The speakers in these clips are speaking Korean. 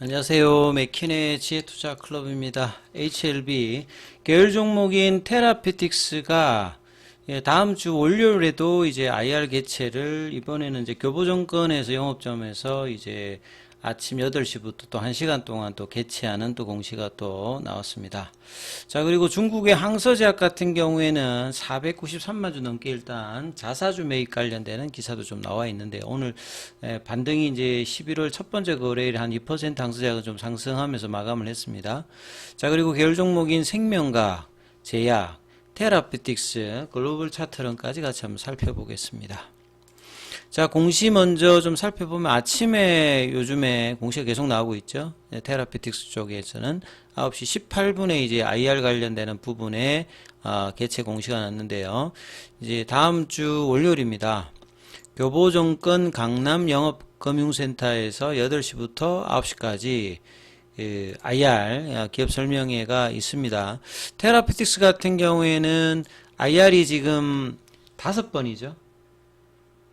안녕하세요. 맥킨의 지혜투자 클럽입니다. HLB 계열 종목인 테라피틱스가 예, 다음 주 월요일에도 이제 IR 개최를 이번에는 이제 교보정권에서 영업점에서 이제 아침 8시부터 또 1시간 동안 또 개최하는 또 공시가 또 나왔습니다. 자, 그리고 중국의 항서제약 같은 경우에는 493만 주 넘게 일단 자사주 매입 관련되는 기사도 좀 나와 있는데 오늘 에, 반등이 이제 11월 첫 번째 거래일 한 2% 항서제약은 좀 상승하면서 마감을 했습니다. 자, 그리고 계열 종목인 생명과 제약, 테라피틱스, 글로벌 차트론까지 같이 한번 살펴보겠습니다. 자, 공시 먼저 좀 살펴보면 아침에 요즘에 공시가 계속 나오고 있죠. 네, 테라피틱스 쪽에서는 9시 18분에 이제 IR 관련되는 부분에 아, 개최 공시가 났는데요. 이제 다음 주 월요일입니다. 교보정권 강남 영업금융센터에서 8시부터 9시까지 그 IR 기업 설명회가 있습니다. 테라피틱스 같은 경우에는 IR이 지금 다섯 번이죠.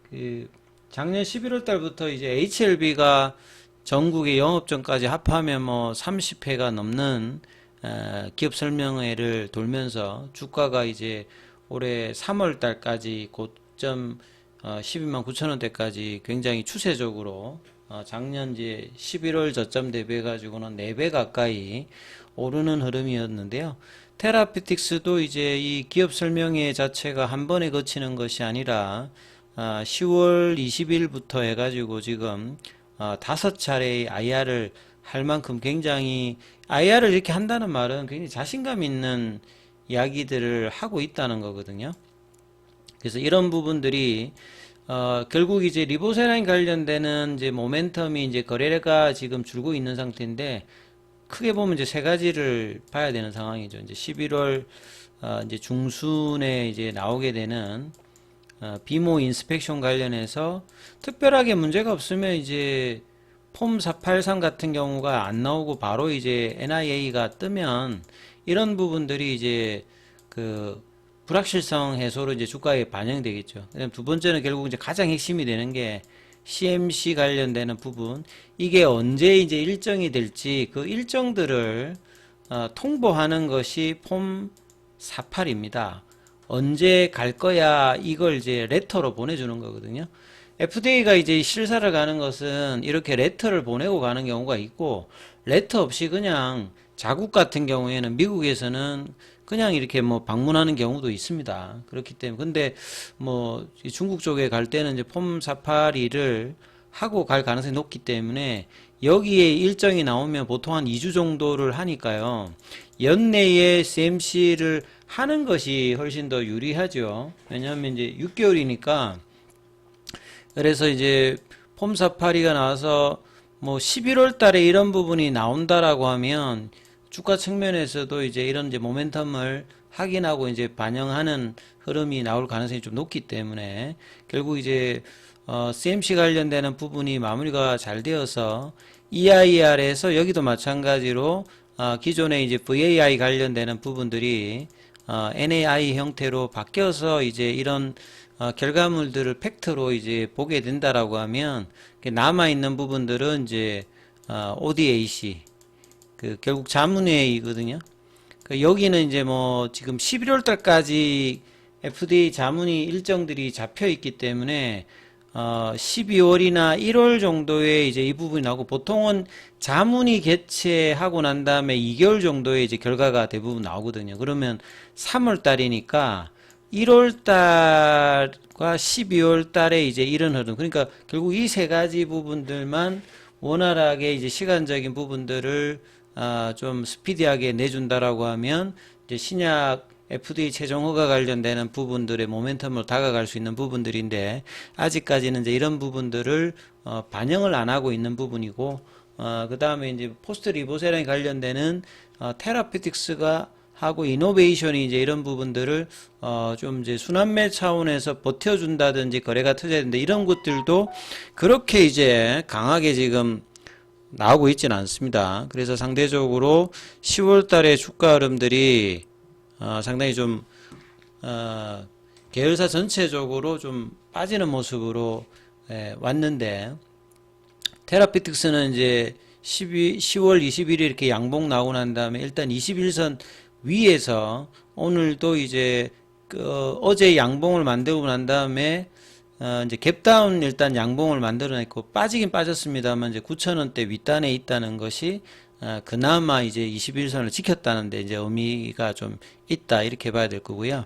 그 작년 11월 달부터 이제 HLB가 전국의 영업점까지 합하면 뭐 30회가 넘는 어, 기업 설명회를 돌면서 주가가 이제 올해 3월 달까지 고점 어, 12만 9천 원대까지 굉장히 추세적으로 어, 작년 이제 11월 저점 대비해 가지고는 4배 가까이 오르는 흐름이었는데요. 테라피틱스도 이제 이 기업 설명회 자체가 한 번에 거치는 것이 아니라 아, 10월 20일부터 해가지고 지금 어, 다섯 차례의 IR을 할 만큼 굉장히 IR을 이렇게 한다는 말은 굉장히 자신감 있는 이야기들을 하고 있다는 거거든요. 그래서 이런 부분들이 어, 결국 이제 리보세라인 관련되는 이제 모멘텀이 이제 거래가 지금 줄고 있는 상태인데 크게 보면 이제 세 가지를 봐야 되는 상황이죠. 이제 11월 어, 이제 중순에 이제 나오게 되는 어, 비모 인스펙션 관련해서 특별하게 문제가 없으면 이제 폼 483 같은 경우가 안 나오고 바로 이제 NIA가 뜨면 이런 부분들이 이제 그 불확실성 해소로 이제 주가에 반영되겠죠. 두 번째는 결국 이제 가장 핵심이 되는 게 CMC 관련되는 부분 이게 언제 이제 일정이 될지 그 일정들을 어, 통보하는 것이 폼 48입니다. 언제 갈 거야 이걸 이제 레터로 보내주는 거거든요. FDA가 이제 실사를 가는 것은 이렇게 레터를 보내고 가는 경우가 있고 레터 없이 그냥 자국 같은 경우에는 미국에서는 그냥 이렇게 뭐 방문하는 경우도 있습니다. 그렇기 때문에 근데 뭐 중국 쪽에 갈 때는 이제 폼 사파리를 하고 갈 가능성이 높기 때문에 여기에 일정이 나오면 보통 한 2주 정도를 하니까요. 연내에 CMC를 하는 것이 훨씬 더 유리하죠. 왜냐하면 이제 6개월이니까 그래서 이제 폼 사파리가 나와서 뭐 11월 달에 이런 부분이 나온다라고 하면 주가 측면에서도 이제 이런 이제 모멘텀을 확인하고 이제 반영하는 흐름이 나올 가능성이 좀 높기 때문에 결국 이제 어, CMC 관련되는 부분이 마무리가 잘 되어서 EIR에서 여기도 마찬가지로 어, 기존에 이제 VAI 관련되는 부분들이 어, NAI 형태로 바뀌어서 이제 이런 어, 결과물들을 팩트로 이제 보게 된다라고 하면 남아 있는 부분들은 이제 어, ODAC 그 결국 자문회의거든요. 그 여기는 이제 뭐 지금 11월 달까지 FDA 자문이 일정들이 잡혀 있기 때문에 어 12월이나 1월 정도에 이제 이 부분이 나오고 보통은 자문이 개최하고 난 다음에 2개월 정도에 이제 결과가 대부분 나오거든요. 그러면 3월 달이니까 1월 달과 12월 달에 이제 이런 흐름. 그러니까 결국 이 세 가지 부분들만 원활하게 이제 시간적인 부분들을 아, 좀 스피디하게 내준다라고 하면 이제 신약 FDA 최종 허가 관련되는 부분들의 모멘텀으로 다가갈 수 있는 부분들인데 아직까지는 이제 이런 부분들을 어, 반영을 안 하고 있는 부분이고 어, 그 다음에 이제 포스트 리보세랑에 관련되는 어, 테라피틱스가 하고 이노베이션이 이제 이런 부분들을 어 좀 이제 순환매 차원에서 버텨준다든지 거래가 터져야 되는데 이런 것들도 그렇게 이제 강하게 지금 나오고 있지는 않습니다. 그래서 상대적으로 10월 달에 주가 흐름들이 어 상당히 좀 어, 계열사 전체적으로 좀 빠지는 모습으로 예, 왔는데 테라피틱스는 이제 12, 10월 20일에 이렇게 양봉 나오고 난 다음에 일단 21선 위에서 오늘도 이제 그 어제 양봉을 만들고 난 다음에 어 이제 갭다운 일단 양봉을 만들어냈고 빠지긴 빠졌습니다만 이제 9,000원대 윗단에 있다는 것이 어 그나마 이제 21선을 지켰다는데 이제 의미가 좀 있다 이렇게 봐야 될 거고요.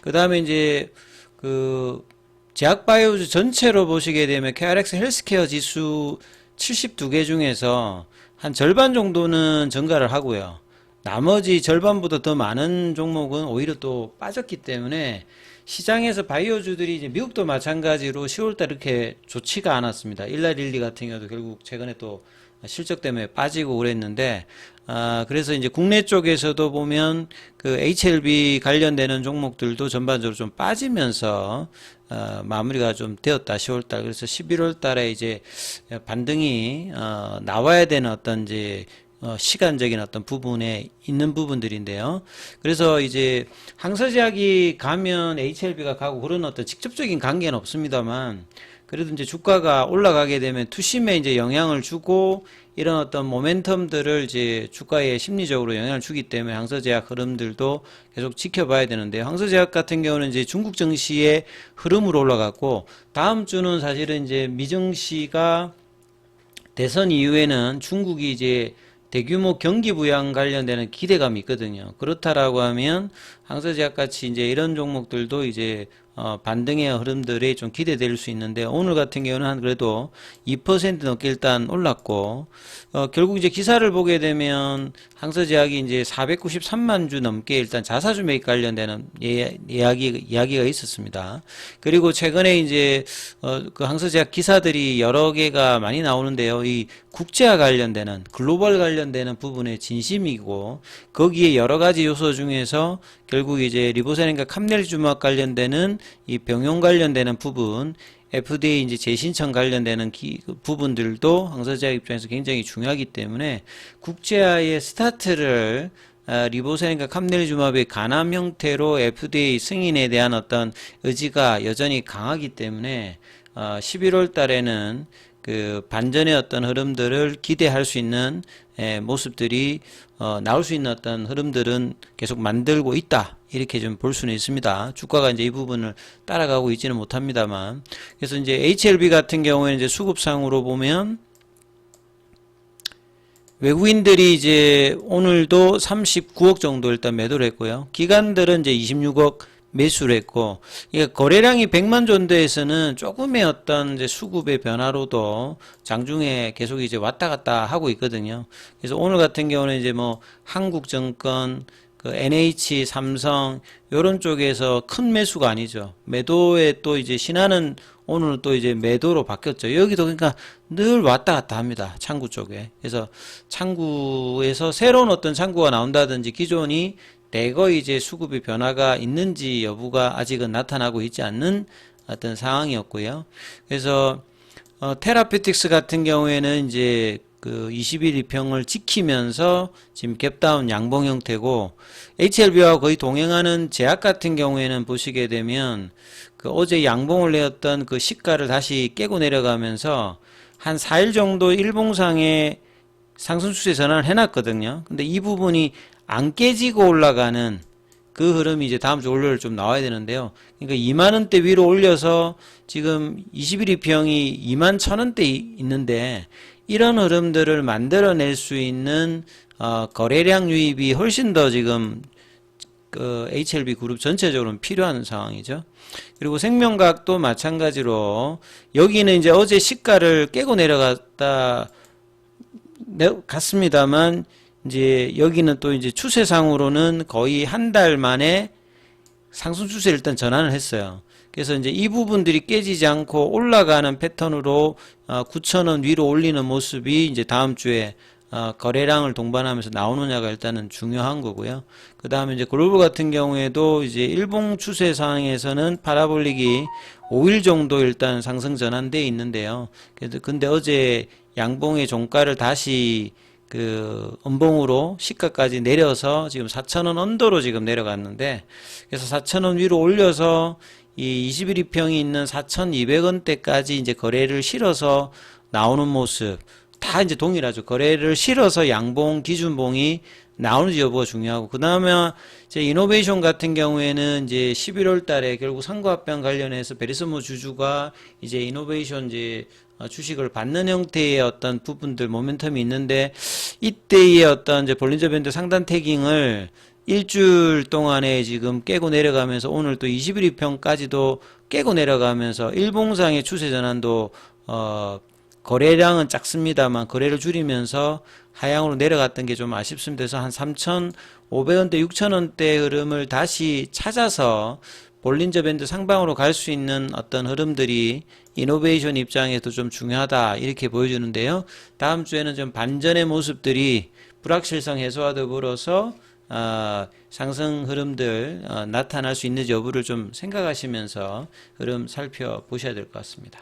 그 다음에 이제 그 제약바이오즈 전체로 보시게 되면 KRX 헬스케어 지수 72개 중에서 한 절반 정도는 증가를 하고요. 나머지 절반보다 더 많은 종목은 오히려 또 빠졌기 때문에 시장에서 바이오주들이 이제 미국도 마찬가지로 10월달 이렇게 좋지가 않았습니다. 1112 같은 경우도 결국 최근에 또 실적 때문에 빠지고 그랬는데 아 그래서 이제 국내 쪽에서도 보면 그 HLB 관련되는 종목들도 전반적으로 좀 빠지면서 어, 마무리가 좀 되었다. 10월달 그래서 11월달에 이제 반등이 어, 나와야 되는 어떤 이제 어, 시간적인 어떤 부분에 있는 부분들인데요. 그래서 이제 항서제약이 가면 HLB가 가고 그런 어떤 직접적인 관계는 없습니다만 그래도 이제 주가가 올라가게 되면 투심에 이제 영향을 주고 이런 어떤 모멘텀들을 이제 주가에 심리적으로 영향을 주기 때문에 항서제약 흐름들도 계속 지켜봐야 되는데 항서제약 같은 경우는 이제 중국 증시의 흐름으로 올라갔고 다음 주는 사실은 이제 미증시가 대선 이후에는 중국이 이제 대규모 경기 부양 관련되는 기대감이 있거든요. 그렇다라고 하면 항서제약 같이 이제 이런 종목들도 이제 어, 반등의 흐름들이 좀 기대될 수 있는데 오늘 같은 경우는 한 그래도 2% 넘게 일단 올랐고 어, 결국 이제 기사를 보게 되면 항서제약이 이제 493만 주 넘게 일단 자사주 매입 관련되는 예, 이야기 이야기가 있었습니다. 그리고 최근에 이제 어, 그 항서제약 기사들이 여러 개가 많이 나오는데요. 이 국제화 관련되는 글로벌 관련되는 부분의 진심이고 거기에 여러 가지 요소 중에서 결국 이제 리보세린과 캄넬주막 관련되는 이 병용 관련되는 부분 FDA 이제 재신청 관련되는 기, 그 부분들도 항서제약 입장에서 굉장히 중요하기 때문에 국제화의 스타트를 아, 리보세린과 캄넬주맙의 간암 형태로 FDA 승인에 대한 어떤 의지가 여전히 강하기 때문에 어, 11월 달에는 그 반전의 어떤 흐름들을 기대할 수 있는 에, 모습들이 어, 나올 수 있는 어떤 흐름들은 계속 만들고 있다. 이렇게 좀 볼 수는 있습니다. 주가가 이제 이 부분을 따라가고 있지는 못합니다만. 그래서 이제 HLB 같은 경우에는 이제 수급상으로 보면 외국인들이 이제 오늘도 39억 정도 일단 매도를 했고요. 기관들은 이제 26억 매수를 했고, 거래량이 100만 존대에서는 조금의 어떤 이제 수급의 변화로도 장중에 계속 이제 왔다 갔다 하고 있거든요. 그래서 오늘 같은 경우는 이제 뭐 한국증권, 그 NH, 삼성 요런 쪽에서 큰 매수가 아니죠. 매도에 또 이제 신한은 오늘 또 이제 매도로 바뀌었죠. 여기도 그러니까 늘 왔다 갔다 합니다. 창구 쪽에. 그래서 창구에서 새로운 어떤 창구가 나온다든지 기존이 대거 이제 수급의 변화가 있는지 여부가 아직은 나타나고 있지 않는 어떤 상황이었고요. 그래서 어, 테라피틱스 같은 경우에는 이제 그 20일 이평을 지키면서 지금 갭다운 양봉 형태고 HLB와 거의 동행하는 제약 같은 경우에는 보시게 되면 그 어제 양봉을 내었던 그 시가를 다시 깨고 내려가면서 한 4일 정도 일봉상에 상승 추세 전환을 해놨거든요. 근데 이 부분이 안 깨지고 올라가는 그 흐름이 이제 다음 주 월요일 좀 나와야 되는데요. 그러니까 2만 원대 위로 올려서 지금 21 이평이 2만 천 원대 있는데 이런 흐름들을 만들어낼 수 있는 어, 거래량 유입이 훨씬 더 지금 그 HLB 그룹 전체적으로는 필요한 상황이죠. 그리고 생명각도 마찬가지로 여기는 이제 어제 시가를 깨고 내려갔다 내- 갔습니다만 이제 여기는 또 이제 추세상으로는 거의 한 달 만에 상승 추세를 일단 전환을 했어요. 그래서 이제 이 부분들이 깨지지 않고 올라가는 패턴으로 어, 9,000원 위로 올리는 모습이 이제 다음 주에 어, 거래량을 동반하면서 나오느냐가 일단은 중요한 거고요. 그 다음에 이제 글로벌 같은 경우에도 이제 일봉 추세 상에서는 파라볼릭이 5일 정도 일단 상승 전환돼 있는데요. 근데 어제 양봉의 종가를 다시 그 음봉으로 시가까지 내려서 지금 4,000원 언더로 지금 내려갔는데 그래서 4,000원 위로 올려서 이 21이평이 있는 4,200원대까지 이제 거래를 실어서 나오는 모습 다 이제 동일하죠. 거래를 실어서 양봉, 기준봉이 나오는지 여부가 중요하고 그 다음에 이제 이노베이션 같은 경우에는 이제 11월 달에 결국 선거합병 관련해서 베리스모 주주가 이제 이노베이션 이제 어, 주식을 받는 형태의 어떤 부분들 모멘텀이 있는데 이때의 어떤 이제 볼린저 밴드 상단 태깅을 일주일 동안에 지금 깨고 내려가면서 오늘 또 21위평까지도 깨고 내려가면서 일봉상의 추세 전환도 어 거래량은 작습니다만 거래를 줄이면서 하향으로 내려갔던 게 좀 아쉽습니다. 그래서 한 3,500원대, 6,000원대 흐름을 다시 찾아서 볼린저 밴드 상방으로 갈 수 있는 어떤 흐름들이 이노베이션 입장에도 좀 중요하다 이렇게 보여주는데요. 다음 주에는 좀 반전의 모습들이 불확실성 해소와 더불어서 어, 상승 흐름들 어, 나타날 수 있는지 여부를 좀 생각하시면서 흐름 살펴보셔야 될 것 같습니다.